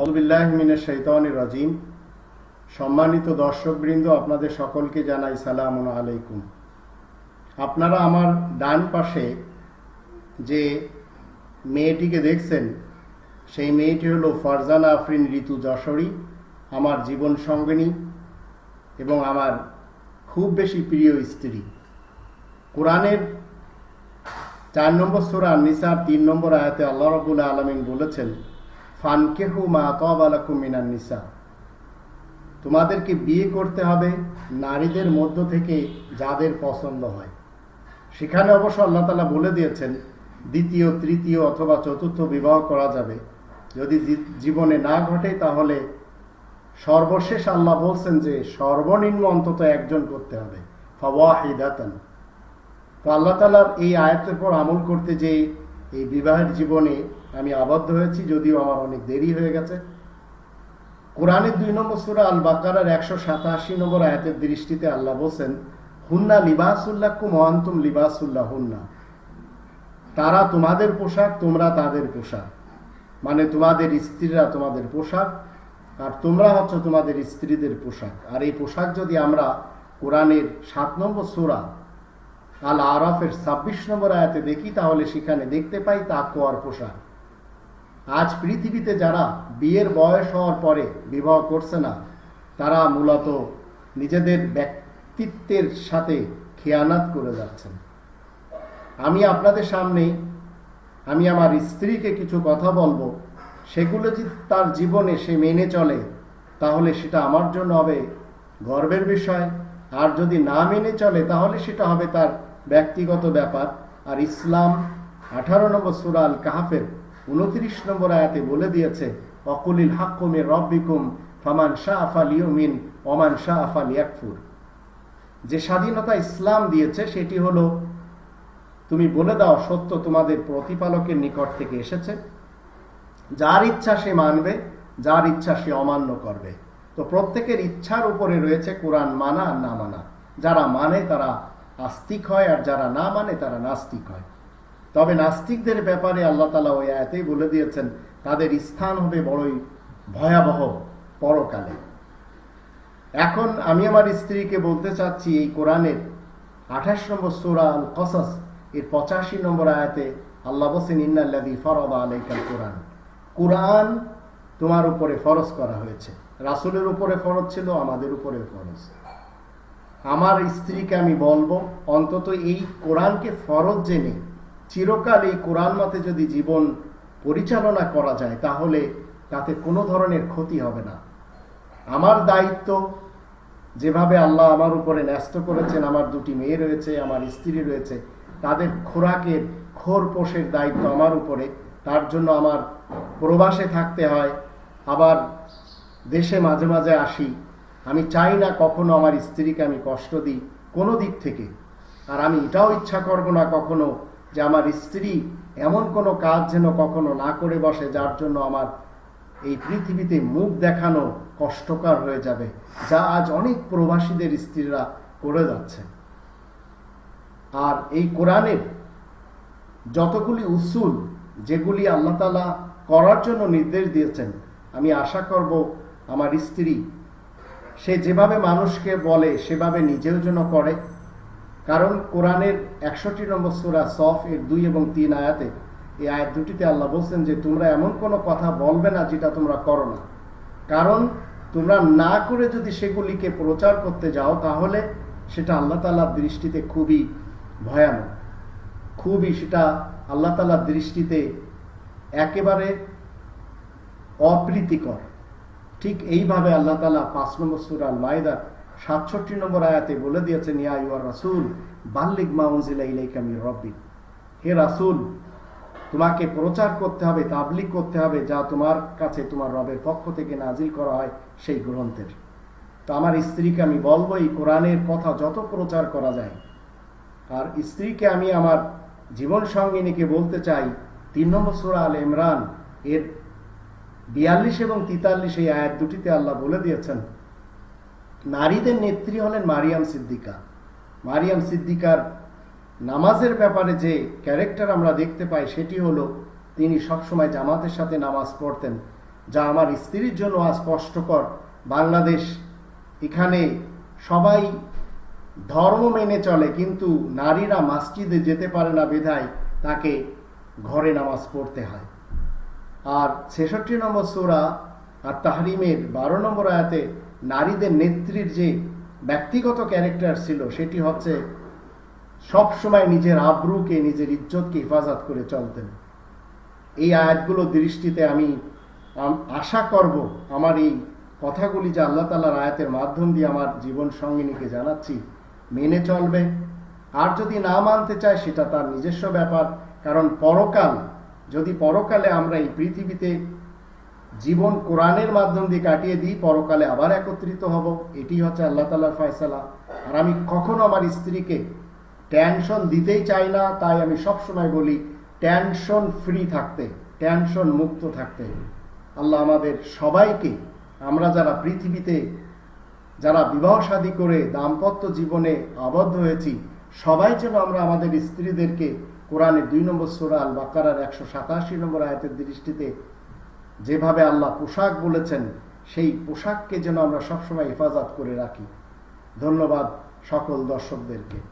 আলবিল্লাহমিনের শৈতান রাজিম। সম্মানিত দর্শকবৃন্দ, আপনাদের সকলকে জানাই সালাম আলাইকুম। আপনারা আমার ডান পাশে যে মেয়েটিকে দেখছেন, সেই মেয়েটি হলো ফারজানা আফরিন ঋতু যশোরী, আমার জীবন সঙ্গিনী এবং আমার খুব বেশি প্রিয় স্ত্রী। কোরআনের চার নম্বর সুরা নিসার তিন নম্বর আয়াতে আল্লাহ রবুল্লা আলমিন বলেছেন ফানকেহু মা তবালাকু মিনান নিসা। তোমাদেরকে বিয়ে করতে হবে নারীদের মধ্য থেকে যাদের পছন্দ হয়। সেখানে অবশ্য আল্লাহ তালা বলে দিয়েছেন, দ্বিতীয়, তৃতীয় অথবা চতুর্থ বিবাহ করা যাবে। যদি জীবনে না ঘটে তাহলে সর্বশেষ আল্লাহ বলছেন যে সর্বনিম্ন অন্তত একজন করতে হবে, ফাওয়াহিদাতান। তো আল্লাহ তালার এই আয়াতের পর আমল করতে যে এই বিবাহের জীবনে আমি আবদ্ধ হয়েছি যদিও আমার অনেক দেরি হয়ে গেছে। কোরআনের দুই নম্বর সুরা আল বাকারার একশো সাতাশি নম্বর আয়াতের দৃষ্টিতে আল্লাহ বলছেন, হুন্না লিবাসুল্লাহ কু মহান্তুম লিবাসুল্লাহ হুন্না তারা তোমাদের পোশাক, তোমরা তাদের পোশাক। মানে তোমাদের স্ত্রীরা তোমাদের পোশাক, আর তোমরা হচ্ছে তোমাদের স্ত্রীদের পোশাক। আর এই পোশাক যদি আমরা কোরআনের সাত নম্বর সুরা আল আরফের ছাব্বিশ নম্বর আয়াতে দেখি, তাহলে সেখানে দেখতে পাই তাকুয়ার পোশাক। আজ পৃথিবীতে যারা বিয়ের বয়স হওয়ার পরে বিবাহ করছে না, তারা মূলত নিজেদের ব্যক্তিত্বের সাথে খেয়ানাত করে যাচ্ছেন। আমি আপনাদের সামনে, আমি আমার স্ত্রীকে কিছু কথা বলব। সেগুলো যদি তার জীবনে সে মেনে চলে, তাহলে সেটা আমার জন্য হবে গর্বের বিষয়। আর যদি না মেনে চলে, তাহলে সেটা হবে তার ব্যক্তিগত ব্যাপার। আর ইসলাম, আঠারো নম্বর সুরাল কাহাফের উনত্রিশ নম্বর আয়াতে বলে দিয়েছে, অকুলিল হাক্কুমে রব্বিকুম, ফামান শাহ আফাল ইউমিন ওমান শাহ আফাল ইয়াকফুর যে স্বাধীনতা ইসলাম দিয়েছে, সেটি হলো, তুমি বলে দাও, সত্য তোমাদের প্রতিপালকের নিকট থেকে এসেছে। যার ইচ্ছা সে মানবে, যার ইচ্ছা সে অমান্য করবে। তো প্রত্যেকের ইচ্ছার উপরে রয়েছে কোরআন মানা আর না মানা। যারা মানে তারা আস্তিক হয়, আর যারা না মানে তারা নাস্তিক হয়। তবে নাস্তিকদের ব্যাপারে আল্লাহ তালা ওই আয়াতেই বলে দিয়েছেন, তাদের স্থান হবে বড়ই ভয়াবহ পরকালে। এখন আমি আমার স্ত্রীকে বলতে চাচ্ছি, এই কোরআনের আঠাশ নম্বর সুরা আল কসাস এর পঁচাশি নম্বর আয়াতে আল্লাহ বসেন ইন্নাল্লাদি ফরদা আলাইকাল কোরআন। কোরআন তোমার উপরে ফরজ করা হয়েছে। রাসুলের উপরে ফরজ ছিল, আমাদের উপরে ফরজ। আমার স্ত্রীকে আমি বলব, অন্তত এই কোরআনকে ফরজ জেনে চিরকাল এই কোরআন মতে যদি জীবন পরিচালনা করা যায়, তাহলে তাতে কোনো ধরনের ক্ষতি হবে না। আমার দায়িত্ব, যেভাবে আল্লাহ আমার উপরে ন্যস্ত করেছেন, আমার দুটি মেয়ে রয়েছে, আমার স্ত্রী রয়েছে, তাদের খোরাকের খোর পোষের দায়িত্ব আমার উপরে, তার জন্য আমার প্রবাসে থাকতে হয়, আবার দেশে মাঝে মাঝে আসি। আমি চাই না কখনো আমার স্ত্রীকে আমি কষ্ট দিই কোনো দিক থেকে। আর আমি এটাও ইচ্ছা করব না কখনো যে আমার স্ত্রী এমন কোনো কাজ যেন কখনো না করে বসে, যার জন্য আমার এই পৃথিবীতে মুখ দেখানো কষ্টকর হয়ে যাবে, যা আজ অনেক প্রবাসীদের স্ত্রীরা করে যাচ্ছে। আর এই কোরআনের যতগুলি উসুল, যেগুলি আল্লাহ তালা করার জন্য নির্দেশ দিয়েছেন, আমি আশা করব আমার স্ত্রী সে যেভাবে মানুষকে বলে, সেভাবে নিজেও যেন করে। কারণ কোরআনের একষট্টি নম্বর সুরা সফ এর দুই এবং তিন আয়াতে এই আয়াত দুটিতে আল্লাহ বলছেন যে, তোমরা এমন কোনো কথা বলবে না যেটা তোমরা করো না। কারণ তোমরা না করে যদি সেগুলিকে প্রচার করতে যাও, তাহলে সেটা আল্লাহ তালার দৃষ্টিতে খুবই ভয়ানক। খুবই সেটা আল্লাহ তালার দৃষ্টিতে একেবারে অপ্রীতিকর। ঠিক এইভাবে আল্লাহ তালা পাঁচ নম্বর সুরাল মায়দা সাতষট্টি নম্বর আয়াতে বলে দিয়েছেন, ইয়া ইউর রাসুল বাল্লিক মাউনজিলা ইলাইকা মির রব্বি। হে রাসুল, তোমাকে প্রচার করতে হবে তাবলিক করতে হবে, যা তোমার কাছে তোমার রবের পক্ষ থেকে নাজিল করা হয় সেই গ্রন্থের। তো আমার স্ত্রীকে আমি বলব, এই কোরআনের কথা যত প্রচার করা যায়। আর স্ত্রীকে আমি আমার জীবন সঙ্গিনীকে বলতে চাই, তিন নম্বর সুরা আল ইমরান, এর বিয়াল্লিশ এবং তিতাল্লিশ এই আয়াত দুটিতে আল্লাহ বলে দিয়েছেন নারীদের নেত্রী হলেন মারিয়াম সিদ্দিকা। মারিয়াম সিদ্দিকার নামাজের ব্যাপারে যে ক্যারেক্টার আমরা দেখতে পাই, সেটি হলো তিনি সবসময় জামাতের সাথে নামাজ পড়তেন, যা আমার স্ত্রীর জন্য আজ কষ্টকর। বাংলাদেশ এখানে সবাই ধর্ম মেনে চলে, কিন্তু নারীরা মাসজিদে যেতে পারে না বেধায় তাকে ঘরে নামাজ পড়তে হয়। আর ছেষট্টি নম্বর সোরা আর তাহরিমের বারো নম্বর আয়াতে নারীদের নেত্রীর যে ব্যক্তিগত ক্যারেক্টার ছিল, সেটি হচ্ছে সব সময় নিজের আব্রুকে, নিজের ইজ্জতকে হেফাজত করে চলতেন। এই আয়াতগুলো দৃষ্টিতে আমি আশা করব আমার এই কথাগুলি যে আল্লাহ তালার আয়াতের মাধ্যম দিয়ে আমার জীবন সঙ্গিনীকে জানাচ্ছি, মেনে চলবে। আর যদি না মানতে চায়, সেটা তার নিজস্ব ব্যাপার। কারণ পরকাল, যদি পরকালে আমরা এই পৃথিবীতে জীবন কোরআনের মাধ্যম দিয়ে কাটিয়ে দিই, পরকালে আবার একত্রিত হব। এটি হচ্ছে আল্লাহ তালার ফয়সালা। আর আমি কখনো আমার স্ত্রীকে টেনশন দিতেই চাই না, তাই আমি সবসময় বলি টেনশন ফ্রি থাকতে টেনশন মুক্ত থাকতে। আল্লাহ আমাদের সবাইকে, আমরা যারা পৃথিবীতে যারা বিবাহ শাদী করে দাম্পত্য জীবনে আবদ্ধ হয়েছি, সবাই যেন আমরা আমাদের স্ত্রীদেরকে কোরআনের দুই নম্বর সোরা আল বাকারার একশো সাতাশি নম্বর আয়াতের দৃষ্টিতে যেভাবে আল্লাহ পোশাক বলেছেন, সেই পোশাককে যেন আমরা সবসময় হেফাজত করে রাখি। ধন্যবাদ সকল দর্শকদেরকে।